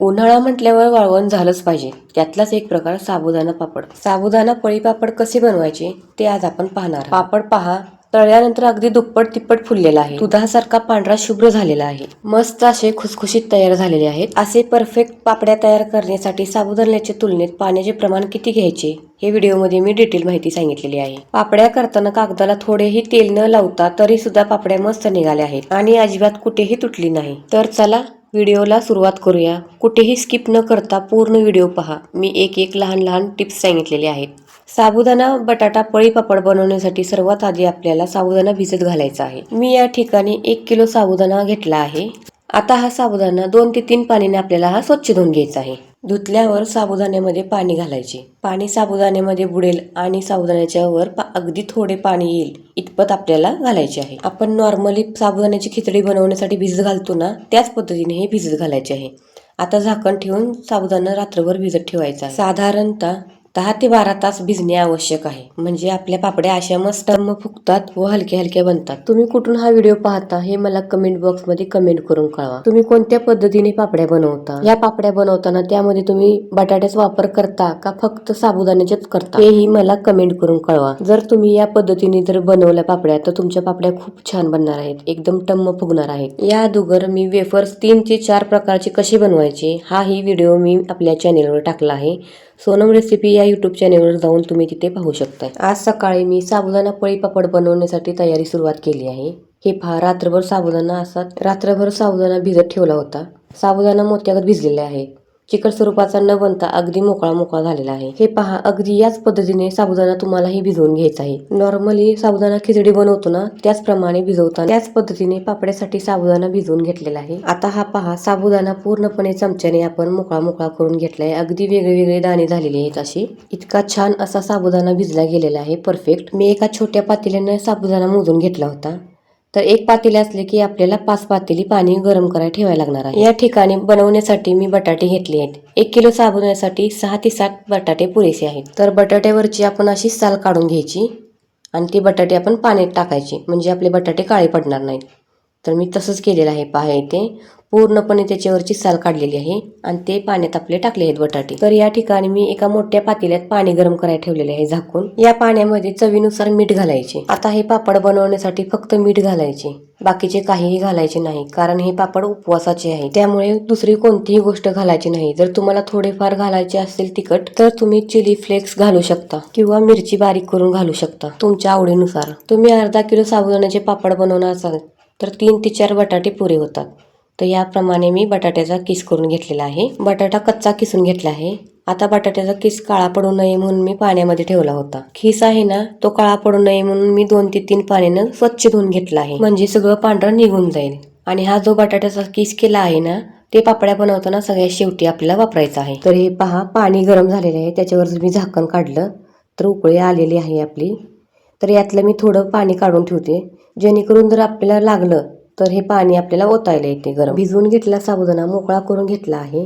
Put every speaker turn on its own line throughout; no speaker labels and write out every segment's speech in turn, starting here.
उन्हाळा म्हटल्यावर वाळवण झालंच पाहिजे. त्यातलाच एक प्रकार साबुदाणा पापड. साबुदाणा पळी पापड कसे बनवायचे ते आज आपण पाहणार पापड पहा. तळल्यानंतर अगदी दुप्पट तिप्पट फुललेला आहे. दुधासारखा पांढरा शुभ्र झालेला आहे. मस्त असे खुसखुशीत तयार झालेले आहेत. असे परफेक्ट पापड्या तयार करण्यासाठी साबुदाण्याच्या तुलनेत पाण्याचे प्रमाण किती घ्यायचे हे व्हिडिओमध्ये मी डिटेल माहिती सांगितलेली आहे. पापड्या करताना कागदाला थोडेही तेल न लावता तरी सुद्धा पापड्या मस्त निघाल्या आहेत आणि अजिबात कुठेही तुटली नाही. तर चला व्हिडिओला सुरुवात करूया. कुठेही स्किप न करता पूर्ण व्हिडिओ पहा. मी एक एक लहान लहान टिप्स सांगितलेले आहेत. साबुदाणा बटाटा पळी पापड बनवण्यासाठी सर्वात आधी आपल्याला साबुदाणा भिजत घालायचा आहे. मी या ठिकाणी एक किलो साबुदाणा घेतला आहे. आता हा साबुदाणा दोन ते तीन पाण्याने आपल्याला हा स्वच्छ धुवून घ्यायचा आहे. धुतल्यावर साबुदाण्यामध्ये पाणी घालायचे. पाणी साबुदाण्यामध्ये बुडेल आणि साबुदाण्याच्या वर पा- अगदी थोडे पाणी येईल इतपत आपल्याला घालायचे आहे. आपण नॉर्मली साबुदाण्याची खिचडी बनवण्यासाठी भिजत घालतो ना त्याच पद्धतीने हे भिजत घालायचे आहे. आता झाकण ठेवून साबुदाणा रात्रभर भिजत ठेवायचा साधारणतः दहा ते बारा तास भिजणे आवश्यक आहे. म्हणजे आपल्या पापड्या अशा मस्त म फुगतात व हलक्या हलक्या बनतात. तुम्ही कुठून हा व्हिडिओ पाहता हे मला कमेंट बॉक्समध्ये कमेंट करून कळवा. तुम्ही कोणत्या पद्धतीने पापड्या बनवता? या पापड्या बनवताना त्यामध्ये तुम्ही बटाट्याचा वापर करता का फक्त साबुदाण्याचेच करता? हेही मला कमेंट करून कळवा. जर तुम्ही या पद्धतीने जर बनवल्या पापड्या तर तुमच्या पापड्या खूप छान बनणार आहेत. एकदम टम्म फुगणार आहेत. या अगोदर मी वेफर्स तीन ते चार प्रकारचे कसे बनवायचे हा ही व्हिडिओ मी आपल्या चॅनेलवर टाकला आहे. सोनम रेसिपी या यूट्यूब चॅनेलवर जाऊन तुम्ही तिथे पाहू शकता आज सकाळी मी साबुदाणा पळी पापड बनवण्यासाठी तयारी सुरुवात केली आहे. हे पहा रात्रभर साबुदाणा असा रात्रभर साबुदाणा भिजत ठेवला होता. साबुदाणा मोत्यागत भिजलेला आहे. चिकट स्वरूपाचा न बनता अगदी मोकळा मोकळा झालेला आहे. हे पहा अगदी याच पद्धतीने साबुदाणा तुम्हालाही भिजवून घ्यायचा आहे. नॉर्मली साबुदाणा खिचडी बनवतो ना त्याचप्रमाणे भिजवताना त्याच पद्धतीने पापड्यासाठी साबुदाणा भिजवून घेतलेला आहे. आता हा पहा साबुदाणा पूर्णपणे चमच्याने आपण मोकळा मोकळा करून घेतलाय. अगदी वेगळे वेगळे दाणे झालेले आहेत अशी इतका छान असा साबुदाणा भिजला गेलेला आहे. परफेक्ट मी एका छोट्या पातेल्याने साबुदाणा मोजून घेतला होता. तर एक पातेले असले की आपल्याला पाच पातेली पाणी गरम करायला ठेवायला लागणार आहे. या ठिकाणी बनवण्यासाठी मी बटाटे घेतले आहेत. एक किलो साबुदाण्यासाठी सहा ते सात बटाटे पुरेसे आहेत. तर बटाट्यावरची आपण अशी साल काढून घ्यायची आणि ती बटाटे आपण पाण्यात टाकायची. म्हणजे आपले बटाटे काळे पडणार नाहीत. तर मी तसंच केलेलं आहे. पहा इथे पूर्णपणे त्याच्यावरची साल काढलेली आहे आणि ते पाण्यात आपले टाकले आहेत बटाटे. तर या ठिकाणी मी एका मोठ्या पातेल्यात पाणी गरम करायला ठेवलेले आहे झाकून. या पाण्यामध्ये चवीनुसार मीठ घालायचे. आता हे पापड बनवण्यासाठी फक्त मीठ घालायचे. बाकीचे काहीही घालायचे नाही कारण हे पापड उपवासाचे आहे. त्यामुळे दुसरी कोणतीही गोष्ट घालायची नाही. जर तुम्हाला थोडेफार घालायचे असेल तिखट तर तुम्ही चिली फ्लेक्स घालू शकता किंवा मिरची बारीक करून घालू शकता तुमच्या आवडीनुसार. तुम्ही अर्धा किलो साबुदाण्याचे पापड बनवणार असाल तर तीन ते चार बटाटे पुरे होतात. तर याप्रमाणे मी बटाट्याचा किस करून घेतलेला आहे. बटाटा कच्चा किसून घेतला आहे. आता बटाट्याचा किस काळा पडू नये म्हणून मी पाण्यामध्ये ठेवला होता. खिस आहे ना तो काळा पडू नये म्हणून मी दोन ते तीन पाण्यानं स्वच्छ धुवून घेतला आहे. म्हणजे सगळं पांढरं निघून जाईल. आणि हा जो बटाट्याचा किस केला आहे ना ते पापड्या बनवताना सगळ्यात शेवटी आपल्याला वापरायचं आहे. तर हे पहा पाणी गरम झालेलं आहे. त्याच्यावर मी झाकण काढलं. तर उकळी आलेली आहे आपली. तर यातलं मी थोडं पाणी काढून ठेवते. जेणेकरून जर आपल्याला लागलं तर हे पाणी आपल्याला ओतायला येते गरम. भिजवून घेतलेला साबुदाणा मोकळा करून घेतला आहे.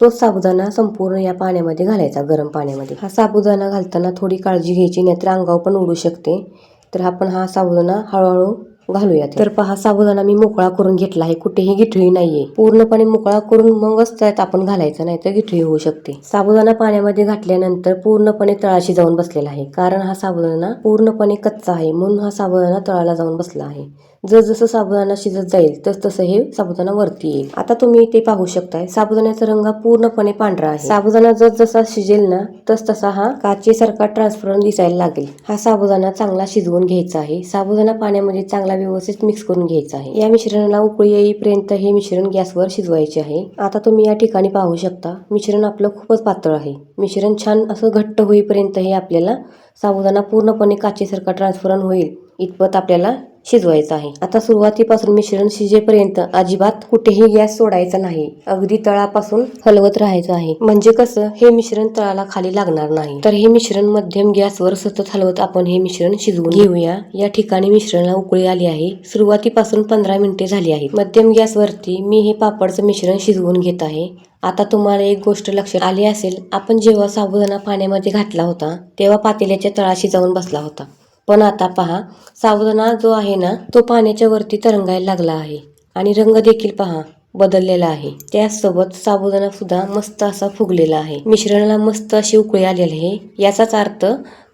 तोच साबुदाणा संपूर्ण या पाण्यामध्ये घालायचा गरम पाण्यामध्ये. हा साबुदाणा घालताना थोडी काळजी घ्यायची नाहीतर अंगावर पण उडू शकते. तर आपण हा साबुदाणा हळूहळू घालूया तर पहा साबुदाणा मी मोकळा करून घेतला आहे. कुठेही गिठळी नाहीये. पूर्णपणे मोकळा करून मगच त्यात आपण घालायचं नाही तर गिठळी होऊ शकते. साबुदाणा पाण्यामध्ये घातल्यानंतर पूर्णपणे तळाशी जाऊन बसलेला आहे. कारण हा साबुदाणा पूर्णपणे कच्चा आहे म्हणून हा साबुदाणा तळाला जाऊन बसला आहे. जसजसं साबुदाणा शिजत जाईल तस तसं हे साबुदाणा वरती येईल. आता तुम्ही ते पाहू शकताय. साबुदाण्याचा रंग पूर्णपणे पांढरा आहे. साबुदाणा जस जसा शिजेल ना तस तसा हा काचेसारखा ट्रान्सफरन दिसायला लागेल. हा साबुदाणा चांगला शिजवून घ्यायचा आहे. साबुदाणा पाण्यामध्ये चांगला व्यवस्थित मिक्स करून घ्यायचा आहे. या मिश्रणाला उकळी येईपर्यंत हे मिश्रण गॅसवर शिजवायचे आहे. आता तुम्ही या ठिकाणी पाहू शकता मिश्रण आपलं खूपच पातळ आहे. मिश्रण छान असं घट्ट होईपर्यंत हे आपल्याला साबुदाणा पूर्णपणे काचेसारखा ट्रान्सफरन होईल. इतपत आपल्याला शिजवायचं आहे. आता सुरुवातीपासून मिश्रण शिजेपर्यंत अजिबात कुठेही गॅस सोडायचा नाही. अगदी तळापासून हलवत राहायचं आहे. म्हणजे कसं? हे मिश्रण तळाला खाली लागणार नाही. तर हे मिश्रण मध्यम गॅसवर सतत हलवत आपण हे मिश्रण शिजवून घेऊया. या ठिकाणी मिश्रणाला उकळी आली आहे. सुरुवातीपासून पंधरा मिनिटे झाली आहेत. मध्यम गॅसवरती मी हे पापडचं मिश्रण शिजवून घेत आहे. आता तुम्हाला एक गोष्ट लक्षात आली असेल. आपण जेव्हा साबुदाणा पाण्यामध्ये घातला होता तेव्हा पातेल्याच्या तळाशी जाऊन बसला होता. पण आता पहा साबुदाणा जो आहे ना तो पाण्याच्या वरती तरंगायला लागला आहे. आणि रंग देखील पहा बदललेला आहे. त्याचसोबत साबुदाणा सुद्धा मस्त असा फुगलेला आहे. मिश्रणाला मस्त अशी उकळी आलेली आहे. याचाच अर्थ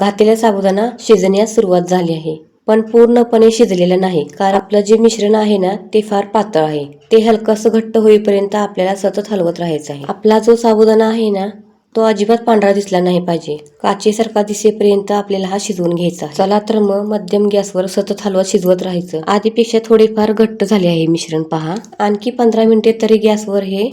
घातलेला साबुदाणा शिजण्यास सुरुवात झाली आहे. पण पूर्णपणे शिजलेलं नाही कारण आपलं जे मिश्रण आहे ना ते फार पातळ आहे. ते हलकंसं घट्ट होईपर्यंत आपल्याला सतत हलवत राहायचं आहे. आपला जो साबुदाणा आहे ना तो अजिबात पांढरा दिसला नाही पाहिजे. काचेसारखा दिसेपर्यंत आपल्याला हा शिजवून घ्यायचा. चला तर मग मध्यम गॅसवर सतत हलवत शिजवत राहायचं. आधीपेक्षा थोडेफार घट्ट झाले आहे मिश्रण पहा. आणखी पंधरा मिनिटे तरी गॅसवर हे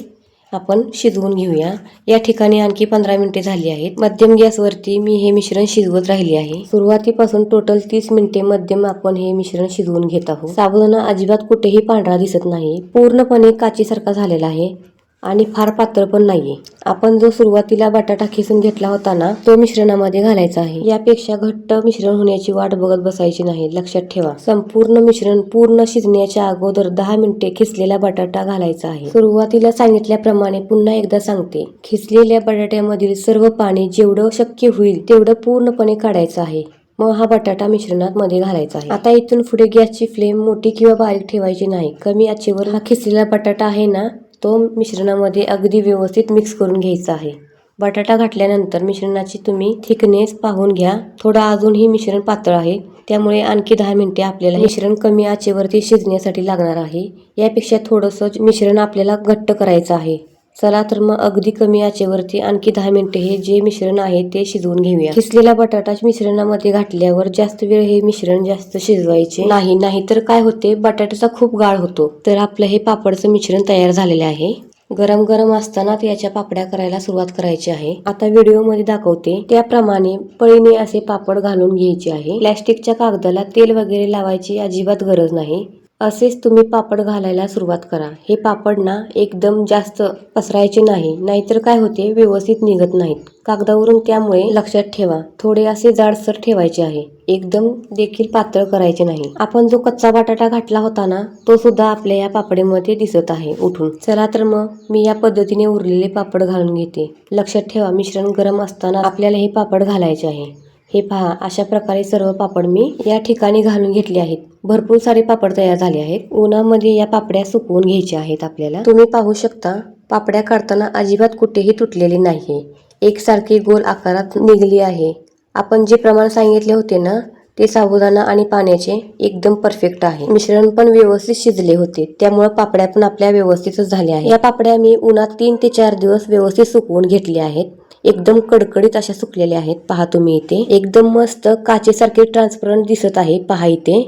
आपण शिजवून घेऊया. या ठिकाणी आणखी पंधरा मिनिटे झाली आहेत. मध्यम गॅसवरती मी हे मिश्रण शिजवत राहिले आहे. सुरुवातीपासून टोटल तीस मिनिटे मध्यम आपण हे मिश्रण शिजवून घेत आहोत. साबुदाणा अजिबात कुठेही पांढरा दिसत नाही. पूर्णपणे काचीसारखा झालेला आहे. आणि फार पातळ पण नाहीये. आपण जो सुरुवातीला बटाटा खिसून घेतला होता ना तो मिश्रणामध्ये घालायचा आहे. यापेक्षा घट्ट मिश्रण होण्याची वाट बघत बसायची नाही लक्षात ठेवा. संपूर्ण मिश्रण पूर्ण शिजण्याच्या अगोदर दहा मिनिटे खिसलेला बटाटा घालायचा आहे. सुरुवातीला सांगितल्याप्रमाणे पुन्हा एकदा सांगते. खिसलेल्या बटाट्यामधील सर्व पाणी जेवढं शक्य होईल तेवढं पूर्णपणे काढायचं आहे. मग हा बटाटा मिश्रणात मध्ये घालायचा आहे. आता इथून पुढे गॅसची फ्लेम मोठी किंवा बारीक ठेवायची नाही. कमी आचेवर हा खिसलेला बटाटा आहे ना तो मिश्रणामध्ये अगदी व्यवस्थित मिक्स करून घ्यायचा आहे. बटाटा घातल्यानंतर मिश्रणाची तुम्ही थिकनेस पाहून घ्या. थोडं अजूनही मिश्रण पातळ आहे. त्यामुळे आणखी दहा मिनिटे आपल्याला मिश्रण कमी आचेवरती शिजण्यासाठी लागणार आहे. यापेक्षा थोडंसं मिश्रण आपल्याला घट्ट करायचं आहे. चला तर मग अगदी कमी आचेवरती आणखी दहा मिनिटे हे जे मिश्रण आहे ते शिजवून घेऊया. खिसलेला बटाटा मिश्रणामध्ये घातल्यावर जास्त वेळ हे मिश्रण जास्त शिजवायचे नाही. नाही तर काय होते? बटाट्याचा खूप गाळ होतो. तर आपलं हे पापडचं मिश्रण तयार झालेले आहे. गरम गरम असतानाच याच्या पापड्या करायला सुरुवात करायची आहे. आता व्हिडिओमध्ये दाखवते. त्याप्रमाणे पळीने असे पापड घालून घ्यायचे आहे. प्लॅस्टिकच्या कागदाला तेल वगैरे लावायची अजिबात गरज नाही. असेच तुम्ही पापड घालायला सुरुवात करा. हे पापड ना एकदम जास्त पसरायचे नाही नाहीतर काय होते व्यवस्थित निघत नाहीत. कागदावरून त्यामुळे लक्षात ठेवा. थोडे असे जाडसर ठेवायचे आहे. एकदम देखील पातळ करायचे नाही. आपण जो कच्चा बटाटा घातला होता ना तो सुद्धा आपल्या या पापडीमध्ये दिसत आहे उठून. चला तर मग मी या पद्धतीने उरलेले पापड घालून घेते. लक्षात ठेवा मिश्रण गरम असताना आपल्याला हे पापड घालायचे आहे. हे पहा अशा प्रकारे सर्व पापड मी या ठिकाणी घालून घेतले आहेत. भरपूर सारे पापड तयार झाले आहेत. उन्हामध्ये या पापड्या सुकवून घ्यायच्या आहेत आपल्याला. तुम्ही पाहू शकता पापड्या काढताना अजिबात कुठेही तुटलेली नाही एकसारखी गोल आकारात निघली आहे. आपण जे प्रमाण सांगितले होते ना ते साबुदाणा आणि पाण्याचे एकदम परफेक्ट आहे. मिश्रण पण व्यवस्थित शिजले होते. त्यामुळे पापड्या पण आपल्या व्यवस्थितच झाल्या आहेत. या पापड्या मी उन्हात तीन ते चार दिवस व्यवस्थित सुकवून घेतल्या आहेत. एकदम कडकडीत अशा सुकलेल्या आहेत. पहा तुम्ही इथे. एकदम मस्त काचेसारखे ट्रान्सपरंट दिसत आहे. पहा इथे.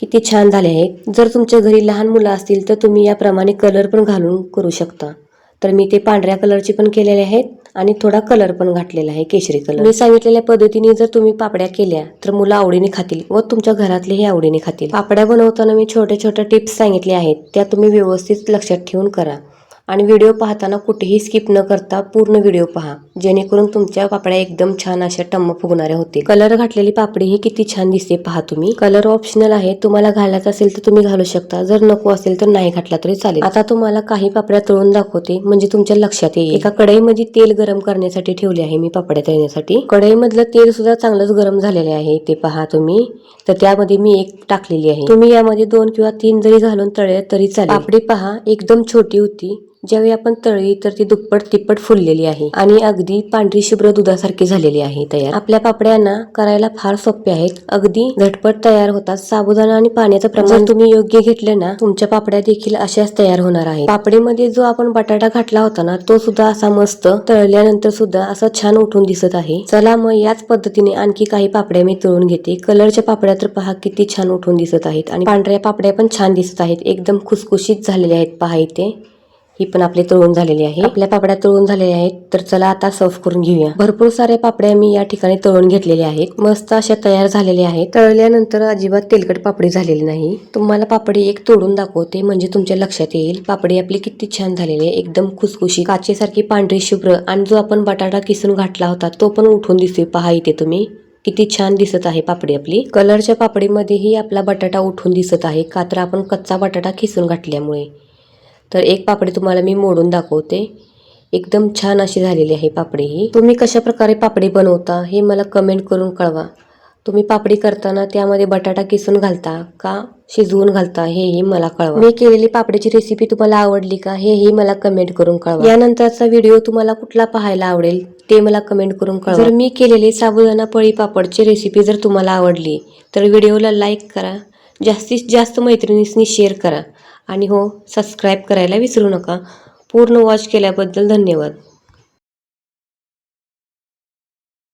किती छान झाले आहेत. जर तुमच्या घरी लहान मुलं असतील तर तुम्ही याप्रमाणे कलर पण घालून करू शकता. तर मी ते पांढऱ्या कलरचे पण केलेले आहेत. आणि थोडा कलर पण घातलेला आहे केशरी कलर मी सांगितलेल्या पद्धतीने जर तुम्ही पापड्या केल्या तर मुलं आवडीने खातील व तुमच्या घरातलेही आवडीने खातील. पापड्या बनवताना मी छोट्या छोट्या टिप्स सांगितल्या आहेत त्या तुम्ही व्यवस्थित लक्षात ठेवून करा. आणि व्हिडिओ पाहताना कुठेही स्किप न करता पूर्ण व्हिडिओ पहा. जेणेकरून तुमच्या पापड्या एकदम छान अशा टम्म फुगणाऱ्या होते कलर घातलेली पापडी ही किती छान दिसते पहा तुम्ही. कलर ऑप्शनल आहे. तुम्हाला घालायचा असेल तर तुम्ही घालू शकता. जर नको असेल तर नाही घातला तरी चालेल. आता तुम्हाला काही पापड्या तळून दाखवते. म्हणजे तुमच्या लक्षात येईल. एका कढईमध्ये तेल गरम करण्यासाठी ठेवले आहे मी पापड्या तळण्यासाठी. कढईमधलं तेल सुद्धा चांगलंच गरम झालेले आहे. ते पहा तुम्ही. तर त्यामध्ये मी एक टाकलेली आहे. तुम्ही यामध्ये दोन किंवा तीन जरी घालून तळले तरी चालेल. पापडी पहा. एकदम छोटी होती. ज्यावेळी आपण तळली तर ती दुप्पट तिप्पट फुललेली आहे. आणि अगदी पांढरी शुभ्र दुधासारखी झालेली आहे तयार. आपल्या पापड्यांना करायला फार सोपे आहेत. अगदी झटपट तयार होतात. साबुदाणा आणि पाण्याचं प्रमाण तुम्ही योग्य घेतलं ना तुमच्या पापड्या देखील अशाच तयार होणार आहेत. पापडीमध्ये जो आपण बटाटा घातला होता ना तो सुद्धा असा मस्त तळल्यानंतर सुद्धा असं छान उठून दिसत आहे. चला मग याच पद्धतीने आणखी काही पापड्या मी तळून घेते. कलरच्या पापड्या तर पहा किती छान उठून दिसत आहेत. आणि पांढऱ्या पापड्या पण छान दिसत आहेत. एकदम खुसखुशीत झालेल्या आहेत. पहा इथे. ही पण आपली तळून झालेली आहे. आपल्या पापड्या तळून झालेल्या आहेत. तर चला आता सर्व करून घेऊया. भरपूर साऱ्या पापड्या मी या ठिकाणी तळून घेतलेल्या आहेत. मस्त अशा तयार झालेल्या आहेत. तळल्यानंतर अजिबात तेलकट पापडी झालेली नाही. तुम्हाला पापडी एक तोडून दाखवते. म्हणजे तुमच्या लक्षात येईल. पापडी आपली किती छान झालेली आहे. एकदम खुसखुशी काचेसारखी पांढरी शुभ्र. आणि जो आपण बटाटा किसून घातला होता तो पण उठून दिसतोय. पहा इथे तुम्ही. किती छान दिसत आहे पापडी आपली. कलरच्या पापडीमध्येही आपला बटाटा उठून दिसत आहे. का तर आपण कच्चा बटाटा किसून घातल्यामुळे. तर एक पापडी तुम्हाला मी मोडून दाखवते. एकदम छान अशी झालेली आहे पापडी ही. तुम्ही कशा प्रकारे पापडी बनवता हे मला कमेंट करून कळवा. तुम्ही पापडी करताना त्यामध्ये बटाटा किसून घालता का शिजवून घालता हेही मला कळवा. मी केलेली पापडीची रेसिपी तुम्हाला आवडली का हेही मला कमेंट करून कळवा. यानंतरचा व्हिडिओ तुम्हाला कुठला पाहायला आवडेल ते मला कमेंट करून कळवा. जर मी केलेली साबुदाणा पळी पापडची रेसिपी जर तुम्हाला आवडली तर व्हिडिओला लाईक करा. जास्तीत जास्त मैत्रिणींनी शेअर करा. आणि हो सबस्क्राईब करायला विसरू नका. पूर्ण वॉच केल्याबद्दल धन्यवाद.